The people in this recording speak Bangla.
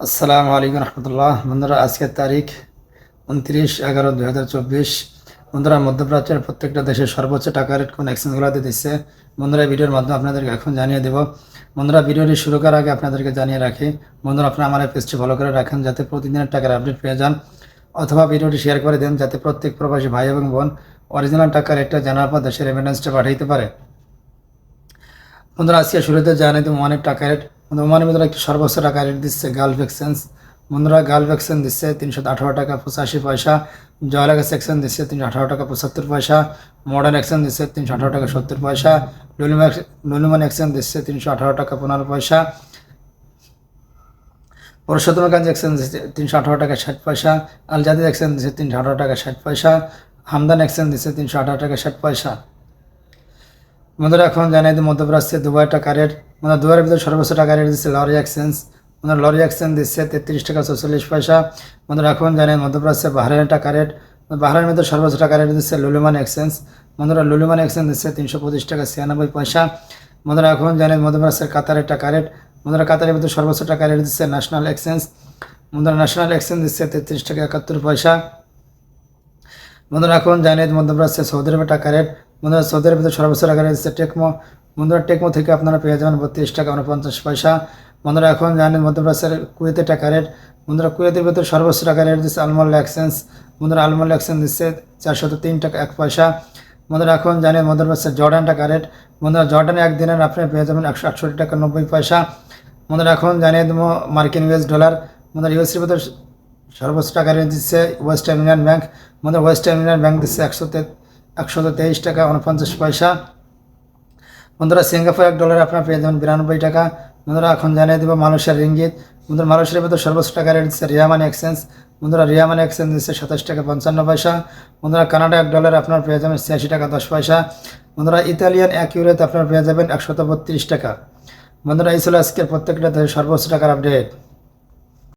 আসসালামু আলাইকুম রহমতুল্লাহ। বন্ধুরা, আজকের তারিখ উনত্রিশ এগারো দুই হাজার চব্বিশ। বন্ধুরা, মধ্যপ্রাচ্যের প্রত্যেকটা দেশের সর্বোচ্চ টাকা রেট কোন এক্সচেঞ্জগুলোতে দিচ্ছে? বন্ধুরা ভিডিওর মাধ্যমে আপনাদেরকে এখন জানিয়ে দেব। বন্ধুরা, ভিডিওটি শুরু করার আগে আপনাদেরকে জানিয়ে রাখি, বন্ধুরা, আপনারা আমার পেজটি ফলো করে রাখেন যাতে প্রতিদিনের টাকার আপডেট পেয়ে যান। অথবা ভিডিওটি শেয়ার করে দেন যাতে প্রত্যেক প্রবাসী ভাই এবং বোন অরিজিনাল টাকার রেটটা জানার পর দেশের রেমিটেন্সটা পাঠাইতে পারে। বন্ধুরা, আজকে শুরুতে জানাই তো অনেক টাকা রেট। ওমানের ভিতরে একটি সর্বোচ্চ টাকা রেট দিচ্ছে গালফ এক্সচেঞ্জ বন্ধুরা গালফ এক্সচেঞ্জ দিচ্ছে তিনশো আঠারো টাকা পঁচাশি পয়সা। জয়লাগাস এক্সচেঞ্জ দিচ্ছে তিনশো আঠারো টাকা পঁচাত্তর পয়সা। মডার্ন এক্সচেঞ্জ দিচ্ছে তিনশো আঠারো টাকা সত্তর পয়সা। লুলিমান লুলিমান এক্সচেঞ্জ দিচ্ছে তিনশো আঠারো টাকা পনেরো পয়সা। পরশুত্তমগঞ্জ এক্সচেঞ্জ দিচ্ছে তিনশো আঠারো টাকা ষাট পয়সা। আল জাদিদ এক্সচেঞ্জ দিচ্ছে তিনশো আঠারো টাকা ষাট পয়সা। হামদান এক্সচেঞ্জ দিচ্ছে তিনশো আঠারো টাকা ষাট পয়সা। বন্ধুরা এখন জানাই দিই, মধ্যপ্রাচ্যে দুবাই টাকা রেট। মানে দুবাইয়ের ভিতরে সর্বোচ্চ টাকা রেট দিচ্ছে লরি এক্সচেঞ্জ। মানে লরি এক্সচেঞ্জ দিচ্ছে তেত্রিশ টাকা চৌচল্লিশ পয়সা। বন্ধুরা এখন জানেন মধ্যপ্রাচ্যে বাহারের টাকা রেট। বাহারের ভিতরে সর্বোচ্চ টাকা রেট দিচ্ছে লুলুমান এক্সচেঞ্জ। বন্ধুরা লুলুমান এক্সচেঞ্জ দিচ্ছে তিনশো পঁচিশ টাকা ছিয়ানব্বই পয়সা। বন্ধুরা এখন জানেন মধ্যপ্রাচ্যের কাতারের টাকা রেট। বন্ধুরা কাতারের ভিতরে সর্বোচ্চ টাকা রেট দিচ্ছে ন্যাশনাল এক্সচেঞ্জ। বন্ধুরা ন্যাশনাল এক্সচেঞ্জ দিচ্ছে তেত্রিশ টাকা একাত্তর পয়সা। বন্ধুরা এখন জানেন মধ্যপ্রাচ্যে সৌদি আরবের টাকা রেট। বন্ধুরা, সৌদি সর্বোচ্চ টাকা রেট দিচ্ছে টেকমো। বন্ধুরা, টেকমো থেকে আপনারা পেয়ে যাবেন বত্রিশ টাকা উনপঞ্চাশ পয়সা। বন্ধুরা, এখন জানেন মধ্যপ্রাচ্যের কুয়েতের টাকা রেট। বন্ধুরা, কুয়েতের ভিতরে সর্বোচ্চ টাকা রেট দিচ্ছে আলমোল্লা এক্সচেঞ্জ বন্ধুরা আলমোল্লা এক্সচেঞ্জ দিচ্ছে চারশত তিন টাকা, এক পয়সা। বন্ধুরা, এখন জানেন মধ্যপ্রাচ্যের জর্ডান টাকা রেট। বন্ধুরা, জর্ডানে একদিনের আপনি পেয়ে যাবেন একশো আটষট্টি টাকা নব্বই পয়সা। বন্ধুরা, এখন জানিয়ে দেবো মার্কিন ইউএস ডলার। বন্ধুরা ইউএসের ভিতরে সর্বোচ্চ টাকা রেট দিচ্ছে ওয়েস্টার্ন ইউনিয়ন ব্যাংক। আমাদের ওয়েস্টার্ন ইউনিয়ন ব্যাংক দিচ্ছে একশো একশো তেইশ টাকা উনপঞ্চাশ পয়সা। বন্ধুরা, সিঙ্গাপুর এক ডলার আপনার পেয়ে যাবেন বিরানব্বই টাকা। বন্ধুরা, এখন জানিয়ে দেবো মালয়েশিয়ার রিঙ্গিত বন্ধুরা, মালয়েশিয়ার ভিতরে সর্বোচ্চ টাকা রেট দিচ্ছে রিয়ামানি এক্সচেঞ্জ। বন্ধুরা রিয়ামানি এক্সচেঞ্জ দিচ্ছে সাতাশ টাকা পঞ্চান্ন পয়সা। বন্ধুরা, কানাডা এক ডলার আপনার পেয়ে যাবেন ছিয়াশি টাকা দশ পয়সা। বন্ধুরা, ইতালিয়ান এক ইউরোতে আপনার পেয়ে যাবেন একশত বত্রিশ টাকা। বন্ধুরা, এই ছিল আজকের প্রত্যেকটা সর্বোচ্চ টাকার আপডেট।